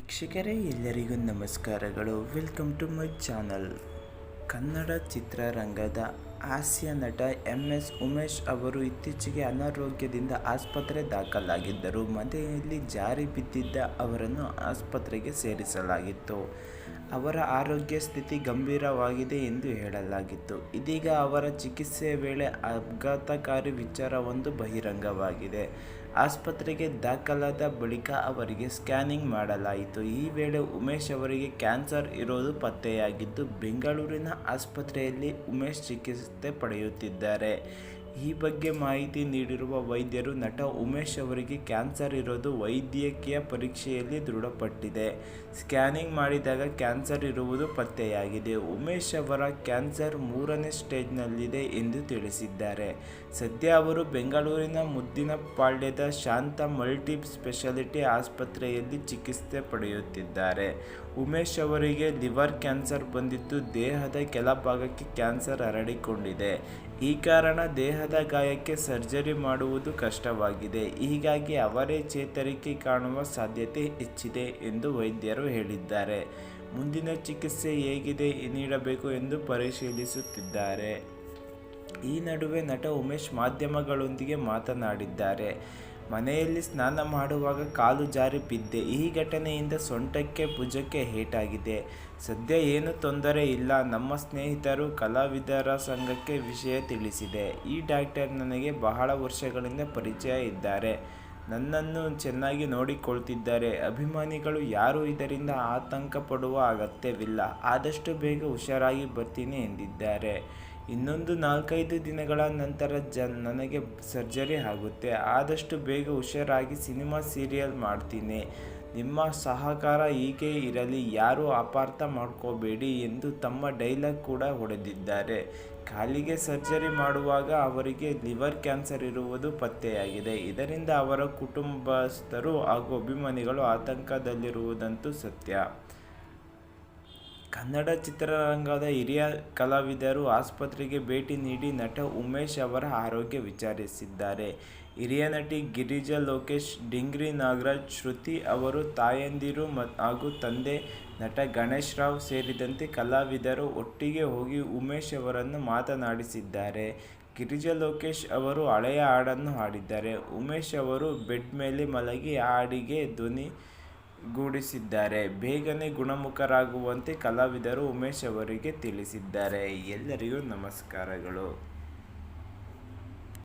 ವೀಕ್ಷಕರೇ, ಎಲ್ಲರಿಗೂ ನಮಸ್ಕಾರಗಳು. Welcome to my channel Kannada ಚಿತ್ರರಂಗದ ಹಾಸ್ಯ ನಟ ಎಂ ಎಸ್ ಉಮೇಶ್ ಅವರು ಇತ್ತೀಚೆಗೆ ಅನಾರೋಗ್ಯದಿಂದ ಆಸ್ಪತ್ರೆ ದಾಖಲಾಗಿದ್ದರು. ಮನೆಯಲ್ಲಿ ಜಾರಿ ಬಿದ್ದಿದ್ದ ಅವರನ್ನು ಆಸ್ಪತ್ರೆಗೆ ಸೇರಿಸಲಾಗಿತ್ತು. ಅವರ ಆರೋಗ್ಯ ಸ್ಥಿತಿ ಗಂಭೀರವಾಗಿದೆ ಎಂದು ಹೇಳಲಾಗಿತ್ತು. ಇದೀಗ ಅವರ ಚಿಕಿತ್ಸೆ ವೇಳೆ ಅಪಘಾತಕಾರಿ ವಿಚಾರವೊಂದು ಬಹಿರಂಗವಾಗಿದೆ. ಆಸ್ಪತ್ರೆಗೆ ದಾಖಲಾದ ಬಳಿಕ ಅವರಿಗೆ ಸ್ಕ್ಯಾನಿಂಗ್ ಮಾಡಲಾಯಿತು. ಈ ವೇಳೆ ಉಮೇಶ್ ಅವರಿಗೆ ಕ್ಯಾನ್ಸರ್ ಇರೋದು ಪತ್ತೆಯಾಗಿದ್ದು, ಬೆಂಗಳೂರಿನ ಆಸ್ಪತ್ರೆಯಲ್ಲಿ ಉಮೇಶ್ ಚಿಕಿತ್ಸೆ ಪಡೆಯುತ್ತಿದ್ದಾರೆ. ಈ ಬಗ್ಗೆ ಮಾಹಿತಿ ನೀಡಿರುವ ವೈದ್ಯರು ನಟ ಉಮೇಶ್ ಅವರಿಗೆ ಕ್ಯಾನ್ಸರ್ ಇರೋದು ವೈದ್ಯಕೀಯ ಪರೀಕ್ಷೆಯಲ್ಲಿ ದೃಢಪಟ್ಟಿದೆ. ಸ್ಕ್ಯಾನಿಂಗ್ ಮಾಡಿದಾಗ ಕ್ಯಾನ್ಸರ್ ಇರುವುದು ಪತ್ತೆಯಾಗಿದೆ. ಉಮೇಶ್ ಅವರ ಕ್ಯಾನ್ಸರ್ ಮೂರನೇ ಸ್ಟೇಜ್ನಲ್ಲಿದೆ ಎಂದು ತಿಳಿಸಿದ್ದಾರೆ. ಸದ್ಯ ಅವರು ಬೆಂಗಳೂರಿನ ಮುದ್ದಿನಪಾಳ್ಯದ ಶಾಂತ ಮಲ್ಟಿ ಸ್ಪೆಷಾಲಿಟಿ ಆಸ್ಪತ್ರೆಯಲ್ಲಿ ಚಿಕಿತ್ಸೆ ಪಡೆಯುತ್ತಿದ್ದಾರೆ. ಉಮೇಶ್ ಅವರಿಗೆ ಲಿವರ್ ಕ್ಯಾನ್ಸರ್ ಬಂದಿದ್ದು ದೇಹದ ಕೆಲ ಭಾಗಕ್ಕೆ ಕ್ಯಾನ್ಸರ್ ಹರಡಿಕೊಂಡಿದೆ. ಈ ಕಾರಣ ದೇಹದ ಗಾಯಕ್ಕೆ ಸರ್ಜರಿ ಮಾಡುವುದು ಕಷ್ಟವಾಗಿದೆ. ಹೀಗಾಗಿ ಅವರೇ ಚೇತರಿಕೆ ಕಾಣುವ ಸಾಧ್ಯತೆ ಹೆಚ್ಚಿದೆ ಎಂದು ವೈದ್ಯರು ಹೇಳಿದ್ದಾರೆ. ಮುಂದಿನ ಚಿಕಿತ್ಸೆ ಹೇಗಿದೆ ನೀಡಬೇಕು ಎಂದು ಪರಿಶೀಲಿಸುತ್ತಿದ್ದಾರೆ. ಈ ನಡುವೆ ನಟ ಉಮೇಶ್ ಮಾಧ್ಯಮಗಳೊಂದಿಗೆ ಮಾತನಾಡಿದ್ದಾರೆ. ಮನೆಯಲ್ಲಿ ಸ್ನಾನ ಮಾಡುವಾಗ ಕಾಲು ಜಾರಿ ಬಿದ್ದೆ. ಈ ಘಟನೆಯಿಂದ ಸೊಂಟಕ್ಕೆ, ಭುಜಕ್ಕೆ ಏಟಾಗಿದೆ ಸದ್ಯ ಏನು ತೊಂದರೆ ಇಲ್ಲ. ನಮ್ಮ ಸ್ನೇಹಿತರು ಕಲಾವಿದರ ಸಂಘಕ್ಕೆ ವಿಷಯ ತಿಳಿಸಿದೆ. ಈ ಡಾಕ್ಟರ್ ನನಗೆ ಬಹಳ ವರ್ಷಗಳಿಂದ ಪರಿಚಯ ಇದ್ದಾರೆ. ನನ್ನನ್ನು ಚೆನ್ನಾಗಿ ನೋಡಿಕೊಳ್ತಿದ್ದಾರೆ. ಅಭಿಮಾನಿಗಳು ಯಾರೂ ಇದರಿಂದ ಆತಂಕ ಪಡುವ ಅಗತ್ಯವಿಲ್ಲ. ಆದಷ್ಟು ಬೇಗ ಹುಷಾರಾಗಿ ಬರ್ತೀನಿ ಎಂದಿದ್ದಾರೆ. ಇನ್ನೊಂದು ನಾಲ್ಕೈದು ದಿನಗಳ ನಂತರ ಜ ನನಗೆ ಸರ್ಜರಿ ಆಗುತ್ತೆ. ಆದಷ್ಟು ಬೇಗ ಹುಷಾರಾಗಿ ಸಿನಿಮಾ ಸೀರಿಯಲ್ ಮಾಡ್ತೀನಿ. ನಿಮ್ಮ ಸಹಕಾರ ಹೀಗೆ ಇರಲಿ, ಯಾರೂ ಅಪಾರ್ಥ ಮಾಡ್ಕೋಬೇಡಿ ಎಂದು ತಮ್ಮ ಡೈಲಾಗ್ ಕೂಡ ಹೊಡೆದಿದ್ದಾರೆ. ಕಾಲಿಗೆ ಸರ್ಜರಿ ಮಾಡುವಾಗ ಅವರಿಗೆ ಲಿವರ್ ಕ್ಯಾನ್ಸರ್ ಇರುವುದು ಪತ್ತೆಯಾಗಿದೆ. ಇದರಿಂದ ಅವರ ಕುಟುಂಬಸ್ಥರು ಹಾಗೂ ಅಭಿಮಾನಿಗಳು ಆತಂಕದಲ್ಲಿರುವುದಂತೂ ಸತ್ಯ. ಕನ್ನಡ ಚಿತ್ರರಂಗದ ಹಿರಿಯ ಕಲಾವಿದರು ಆಸ್ಪತ್ರೆಗೆ ಭೇಟಿ ನೀಡಿ ನಟ ಉಮೇಶ್ ಅವರ ಆರೋಗ್ಯ ವಿಚಾರಿಸಿದ್ದಾರೆ. ಹಿರಿಯ ನಟಿ ಗಿರಿಜಾ ಲೋಕೇಶ್, ಡಿಂಗ್ರಿ ನಾಗರಾಜ್, ಶ್ರುತಿ ಅವರು ತಾಯಂದಿರು ಹಾಗೂ ತಂದೆ ನಟ ಗಣೇಶ್ ರಾವ್ ಸೇರಿದಂತೆ ಕಲಾವಿದರು ಒಟ್ಟಿಗೆ ಹೋಗಿ ಉಮೇಶ್ ಅವರನ್ನು ಮಾತನಾಡಿಸಿದ್ದಾರೆ. ಗಿರಿಜಾ ಲೋಕೇಶ್ ಅವರು ಹಳೆಯ ಹಾಡನ್ನು ಹಾಡಿದ್ದಾರೆ. ಉಮೇಶ್ ಅವರು ಬೆಡ್ ಮೇಲೆ ಮಲಗಿ ಹಾಡಿಗೆ ಧ್ವನಿ ಗೂಡಿಸಿದ್ದಾರೆ. ಬೇಗನೆ ಗುಣಮುಖರಾಗುವಂತೆ ಕಲಾವಿದರು ಉಮೇಶ್ ಅವರಿಗೆ ತಿಳಿಸಿದ್ದಾರೆ. ಎಲ್ಲರಿಗೂ ನಮಸ್ಕಾರಗಳು.